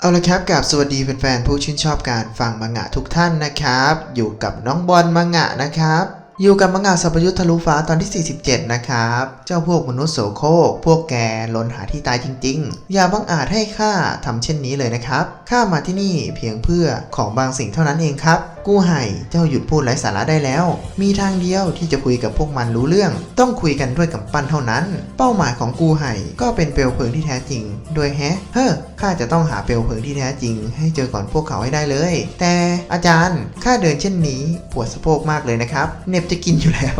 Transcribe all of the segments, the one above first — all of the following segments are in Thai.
เอาละครับกับสวัสดีแฟนๆผู้ชื่นชอบการฟังมังงะทุกท่านนะครับ อยู่กับน้องบอลมังงะนะครับ อยู่กับมังงะสัพยุทธทะลุฟ้าตอนที่ 47 นะครับ เจ้าพวกมนุษย์โสโครกพวกแกล้นหาที่ตายจริง ๆ อย่าบังอาจให้ข้าทำเช่นนี้เลยนะครับข้ามาที่นี่เพียงเพื่อของบางสิ่งเท่านั้นเองครับ กู้ไห่เจ้าหยุดพูดไร้สาระได้แล้ว มีทางเดียวที่จะคุยกับพวกมันรู้เรื่อง ต้องคุยกันด้วยกับปั้นเท่านั้น เป้าหมายของกูไห่ก็เป็นเปลวเพลิงที่แท้จริง โดยแฮะเฮ้อข้าจะต้องหาเปลวเพลิงที่แท้จริง ให้เจอก่อนพวกเขาให้ได้เลย แต่อาจารย์ข้าเดินเช่นนี้ปวดสะโพกมากเลยนะครับเน็บจะกินอยู่แล้ว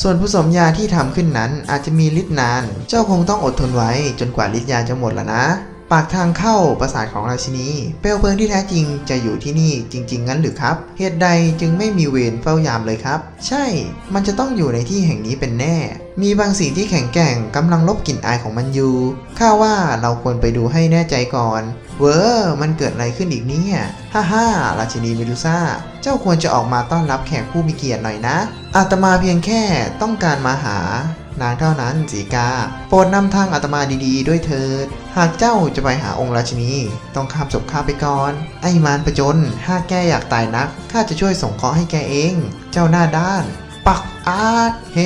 ส่วนผสมยาที่ทำขึ้นนั้นอาจจะมีฤทธิ์นาน เจ้าคงต้องอดทนไว้จนกว่าฤทธิ์ยาจะหมดแล้วนะ ปากทางเข้าปราสาทของราชินี เปลวเพลิงที่แท้จริงจะอยู่ที่นี่จริง ๆ งั้นหรือครับ เหตุใดจึงไม่มีเวรเฝ้ายามเลยครับ ใช่ มันจะต้องอยู่ในที่แห่งนี้เป็นแน่ มีบางสิ่งที่แข็งแกร่งกำลังลบกลิ่นอายของมันอยู่ข้าว่าเราควรไปดูให้แน่ใจก่อน เวอร์มันเกิดอะไรขึ้นอีกเนี่ยฮ่าฮ่าราชินีเมดูซ่า เจ้าควรจะออกมาต้อนรับแขกผู้มีเกียรติหน่อยนะ อาตมาเพียงแค่ต้องการมาหา นางเท่านั้นสีกา โปรดนำทางอาตมาดีๆ ด้วยเถิด หากเจ้าจะไปหาองค์ราชินี ต้องข้ามศพข้าไปก่อน ไอ้มารประจน หากแกอยากตายนัก ข้าจะช่วยส่งเคราะห์ให้แกเอง เจ้าหน้าด้าน ปักอาร์เฮ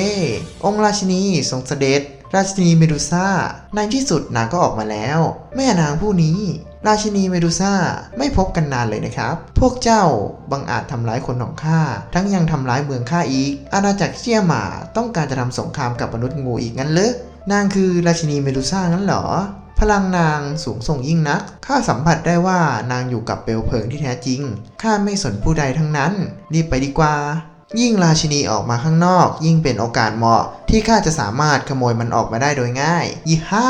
องค์ราชินีทรงเสด็จ ราชินีเมดูซ่า ในที่สุดนางก็ออกมาแล้ว แม่นางผู้นี้ ราชินีเมดูซ่าไม่พบกันนานเลยนะครับ พวกเจ้าบังอาจทำร้ายคนของข้า ทั้งยังทำร้ายเมืองข้าอีก อาณาจักรเชี่ยหมาต้องการจะทำสงครามกับมนุษย์งูอีกงั้นเลยนางคือราชินีเมดูซ่างั้นเหรอ พลังนางสูงส่งยิ่งนัก ข้าสัมผัสได้ว่านางอยู่กับเปลวเพลิงที่แท้จริง ข้าไม่สนผู้ใดทั้งนั้น รีบไปดีกว่า ยิ่งราชินีออกมาข้างนอก ยิ่งเป็นโอกาสเหมาะ ที่ข้าจะสามารถขโมยมันออกมาได้โดยง่ายยี่ห้า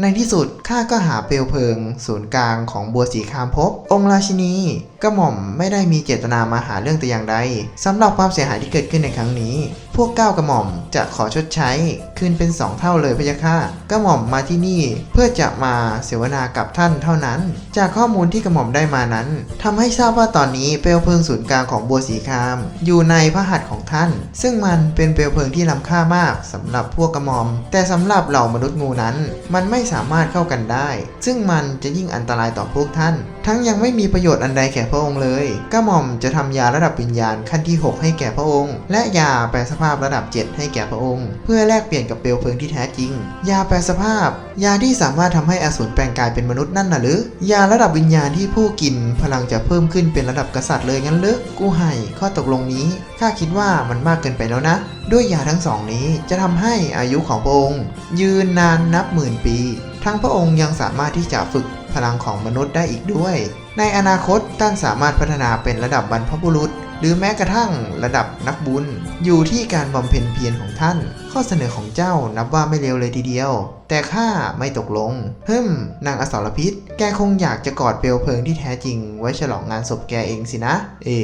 ในที่สุดข้าก็หาเปลวเพลิง ศูนย์กลางของบัวสีคามพบ องค์ราชินีกระหม่อมไม่ได้มีเจตนามาหาเรื่องแต่อย่างใดสำหรับความเสียหายที่เกิดขึ้นในครั้งนี้ วกเก้ากระหม่อมจะขอชดใช้คืนเป็นสองเท่าเลยพะยะค่ะกระหม่อมมาที่นี่เพื่อจะมาเสวนากับท่านเท่านั้น จากข้อมูลที่กระหม่อมได้มานั้นทำให้ทราบว่าตอนนี้เปลวเพลิงศูนย์กลางของบัวสีคาม อยู่ในพระหัตถ์ของท่าน ซึ่งมันเป็นเปลวเพลิงที่ล้ำค่ามากสำหรับพวกกระหม่อม แต่สำหรับเหล่ามนุษย์งูนั้น มันไม่สามารถเข้ากันได้ ซึ่งมันจะยิ่งอันตรายต่อพวกท่านทั้งยังไม่มีประโยชน์อันใดแก่พระองค์เลยกระหม่อมจะทำยาระดับวิญญาณขั้นที่ 6 ให้แก่พระองค์ และยาแปลสภาพระดับ 7 ให้แก่พระองค์ เพื่อแลกเปลี่ยนกับเปลวเพลิงที่แท้จริง ยาแปลสภาพ ยาที่สามารถทำให้อสูรแปลงกายเป็นมนุษย์นั่นน่ะหรือ ยาระดับวิญญาณที่ผู้กินพลังจะเพิ่มขึ้นเป็นระดับกษัตริย์เลยงั้นหรือกูให้ข้อตกลงนี้ข้าคิดว่ามันมากเกินไปแล้วนะ ด้วยยาทั้งสองนี้จะทำให้อายุของพระองค์ ยืนนานนับหมื่นปี ทั้งพระองค์ยังสามารถที่จะฝึก พลังของมนุษย์ได้อีกด้วย ในอนาคตท่านสามารถพัฒนาเป็นระดับบรรพบุรุษ หรือแม้กระทั่งระดับนักบุญ อยู่ที่การบำเพ็ญเพียรของท่าน ข้อเสนอของเจ้านับว่าไม่เลวเลยทีเดียว แต่ข้าไม่ตกลงฮึมนางอสรพิษ แกคงอยากจะกอดเปลวเพลิงที่แท้จริง ไว้ฉลองงานศพแกเองสินะ เอ๋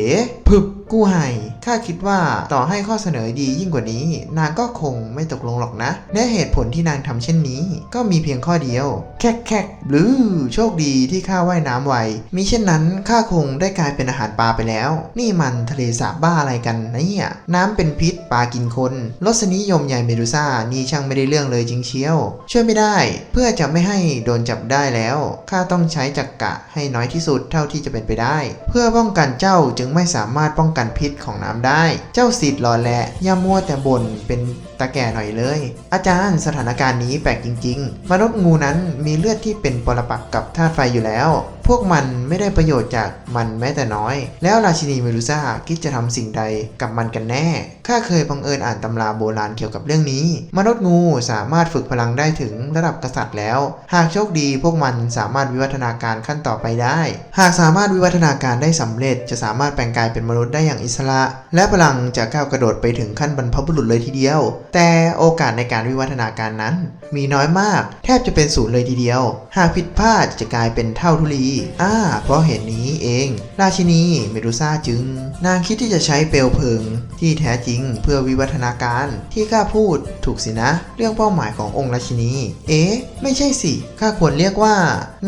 พึบกู้ไห่ข้าคิดว่าต่อให้ข้อเสนอดียิ่งกว่านี้ นางก็คงไม่ตกลงหรอกนะ และเหตุผลที่นางทำเช่นนี้ ก็มีเพียงข้อเดียว แคกแคกหรือโชคดีที่ข้าว่ายน้ำไวมิเช่นนั้นข้าคงได้กลายเป็นอาหารปลาไปแล้ว นี่มันทะเลสาบบ้าอะไรกันนะเนี่ยน้ำเป็นพิษปลากินคนรสนิยมใหญ่เมดูซ่านี่ช่างไม่ได้เรื่องเลยจริงเชียวช่วยไม่ได้ เพื่อจะไม่ให้โดนจับได้แล้วข้าต้องใช้จักกะให้น้อยที่สุดเท่าที่จะเป็นไปได้ เพื่อป้องกันเจ้าจึงไม่สามารถป้องกันพิษของน้ำได้ เจ้าสิทธิ์หล่อแลอย่ามัวแต่บ่นเป็น ตาแก่หน่อยเลย อาจารย์สถานการณ์นี้แปลกจริง ๆ มนุษย์งูนั้นมีเลือดที่เป็นปรปักษ์กับธาตุไฟอยู่แล้ว พวกมันไม่ได้ประโยชน์จากมันแม้แต่น้อย แล้วราชินีเมดูซ่าคิดจะทำสิ่งใดกับมันกันแน่ ข้าเคยบังเอิญอ่านตำราโบราณเกี่ยวกับเรื่องนี้ มนุษย์งูสามารถฝึกพลังได้ถึงระดับกษัตริย์แล้ว หากโชคดีพวกมันสามารถวิวัฒนาการขั้นต่อไปได้ หากสามารถวิวัฒนาการได้สำเร็จ จะสามารถแปลงกายเป็นมนุษย์ได้อย่างอิสระ และพลังจะก้าวกระโดดไปถึงขั้นบรรพบุรุษเลยทีเดียวแต่โอกาสในการวิวัฒนาการนั้น มีน้อยมาก แทบจะเป็นศูนย์เลยทีเดียว หากผิดพลาดจะกลายเป็นเท่าทุลี อ่า เพราะเหตุนี้เอง ราชินีเมดูซ่าจึง นางคิดที่จะใช้เปลวเพลิง ที่แท้จริงเพื่อวิวัฒนาการที่ข้าพูดถูกสินะ เรื่องเป้าหมายขององค์ราชินี เอ๊ะ ไม่ใช่สิข้าควรเรียกว่า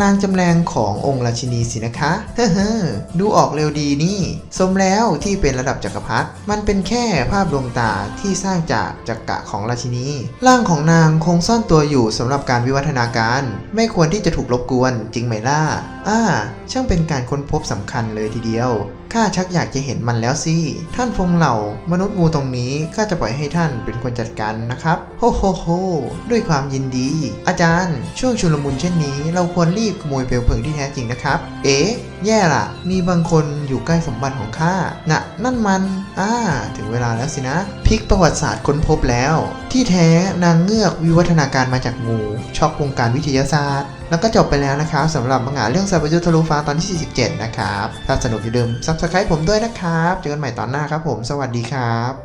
นางจำแรงขององค์ราชินีสินะคะเฮ้อดูออกเร็วดีนี่ สมแล้วที่เป็นระดับจักรพรรดิมันเป็นแค่ภาพดวงตาที่สร้างจากจักระของราชินีร่างของนางคงซ่อนตัวอยู่สำหรับการวิวัฒนาการ ไม่ควรที่จะถูกรบกวนจริงไหมล่ะ อ่า ช่างเป็นการค้นพบสำคัญเลยทีเดียว ข้าชักอยากจะเห็นมันแล้วสิ ท่านฟงเหล่ามนุษย์งูตรงนี้ข้าจะปล่อยให้ท่านเป็นคนจัดการนะครับ โฮโฮโฮด้วยความยินดี อาจารย์ ช่วงชุลมุนเช่นนี้ เราควรรีบขโมยเปลวเพลิงที่แท้จริงนะครับ เอ๊ะ แย่ล่ะมีบางคนอยู่ใกล้สมบัติของข้า น่ะ นั่นมัน อ่า ถึงเวลาแล้วสินะ พลิกประวัติศาสตร์ค้นพบแล้วที่แท้นางเงือกวิวัฒนาการมาจากงูช็อกวงการวิทยาศาสตร์ แล้วก็จบไปแล้วนะครับสำหรับมังงะเรื่องสัพยุทธทะลุฟ้าตอนที่ 47 นะครับ ถ้าสนุกอย่าลืมซับสไคร b ์ผมด้วยนะครับ เจอกันใหม่ตอนหน้าครับผม สวัสดีครับ